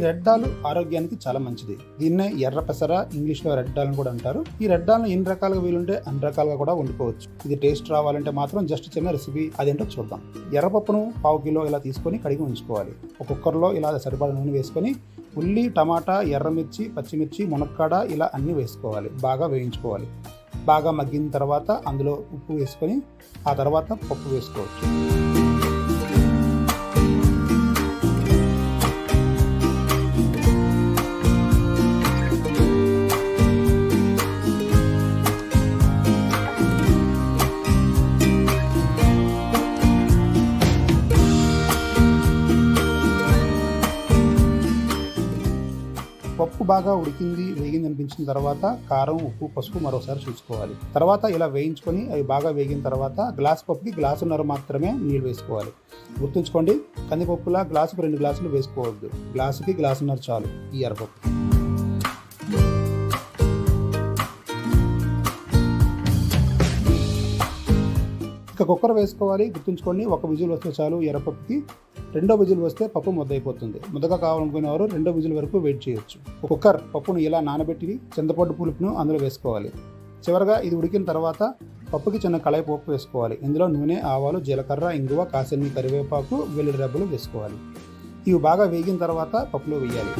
Red doll ఆరోగ్యానికి చాలా మంచిది. దీన్నే ఎర్ర పెసర ఇంగ్లీష్లో రెడ్ డాల్ కూడా అంటారు. ఈ రెడ్ డాల్ ఎన్ని రకాలుగా వీలుంటే అన్ని రకాలుగా కూడా వండుకోవచ్చు. ఇది టేస్ట్ రావాలంటే మాత్రం జస్ట్ చిన్న రెసిపీ అదేంటో చూద్దాం. ఎర్రపప్పును పావు కిలో ఇలా తీసుకొని కడిగి ఉంచుకోవాలి. ఒక కుక్కర్లో ఇలా సరిపడా నూనె వేసుకొని ఉల్లి టమాటా ఎర్రమిర్చి పచ్చిమిర్చి మునక్కాడ ఇలా అన్నీ వేసుకోవాలి. బాగా వేయించుకోవాలి. బాగా మగ్గిన తర్వాత అందులో ఉప్పు వేసుకొని ఆ తర్వాత పప్పు వేసుకోవచ్చు. పప్పు బాగా ఉడికింది వేగింది అనిపించిన తర్వాత కారం ఉప్పు పసుపు మరోసారి చూసుకోవాలి. తర్వాత ఇలా వేయించుకొని అవి బాగా వేగిన తర్వాత గ్లాస్ పప్పుకి గ్లాసున్నర మాత్రమే నీళ్ళు వేసుకోవాలి. గుర్తుంచుకోండి కందిపప్పులా గ్లాసుకు రెండు గ్లాసులు వేసుకోవద్దు. గ్లాసుకి గ్లాసున్నర చాలు ఈ ఎర్రపప్పు ఇక కుక్కర్ వేసుకోవాలి గుర్తుంచుకోండి ఒక విజిల్ వస్తే చాలు ఎర్రపప్పుకి రెండో విజిల్ వస్తే పప్పు ముద్దయిపోతుంది. ముద్దగా కావాలనుకునే వారు రెండో విజిల్ వరకు వెయిట్ చేయొచ్చు. కుక్కర్ పప్పును ఇలా నానబెట్టి చింతపండు పులుపును అందులో వేసుకోవాలి. చివరగా ఇది ఉడికిన తర్వాత పప్పుకి చిన్న కళాయి పప్పు వేసుకోవాలి. ఇందులో నూనె ఆవాలు జీలకర్ర ఇంగువ కాసిన్ని కరివేపాకు వెల్లుల్లి రెబ్బలు వేసుకోవాలి. ఇవి బాగా వేగిన తర్వాత పప్పులో వేయాలి.